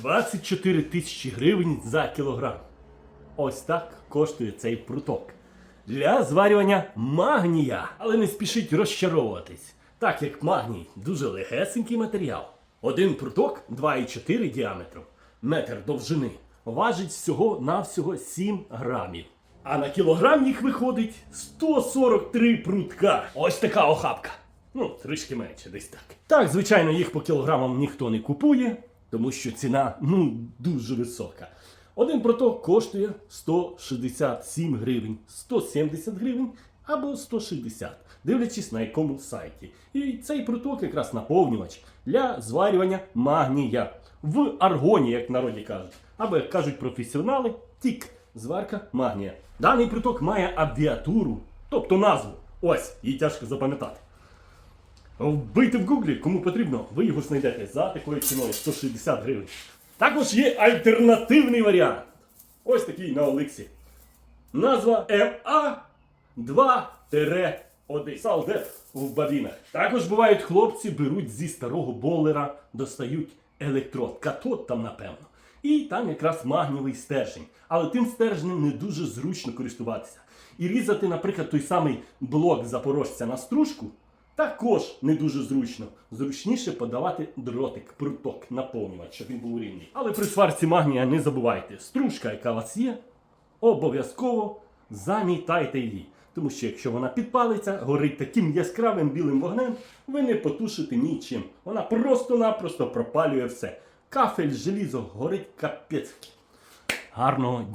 24 тисячі гривень за кілограм. Ось так коштує цей пруток. Для зварювання магнія. Але не спішіть розчаровуватись, так як магній дуже легесенький матеріал. Один пруток 2,4 діаметром, метр довжини, важить всього навсього 7 грамів. А на кілограм їх виходить 143 прутка. Ось така охапка. Ну, трішки менше, десь так. Так, звичайно, їх по кілограмам ніхто не купує, тому що ціна ну дуже висока. Один проток коштує 167 гривень, 170 гривень або 160, дивлячись на якому сайті. І цей проток якраз наповнювач для зварювання магнія в аргоні, як народі кажуть. Або як кажуть професіонали, тік зварка магнія. Даний проток має абіатуру, тобто назву. Ось, її тяжко запам'ятати. Вбийте в гуглі, кому потрібно, ви його знайдете за такою ціною 160 гривень. Також є альтернативний варіант. Ось такий на Олексі. Назва МА2-1 Салдет в бабінах. Також бувають хлопці, беруть зі старого болера, достають електрод, катод там, напевно. І там якраз магнієвий стержень. Але тим стержнем не дуже зручно користуватися. І різати, наприклад, той самий блок запорожця на стружку також не дуже зручно. Зручніше подавати дротик, пруток, наповнювач, щоб він був рівний. Але при сварці магнія не забувайте, стружка, яка у вас є, обов'язково замітайте її. Тому що якщо вона підпалиться, горить таким яскравим білим вогнем, ви не потушите нічим. Вона просто-напросто пропалює все. Кафель, желізо горить капець. Гарного дня!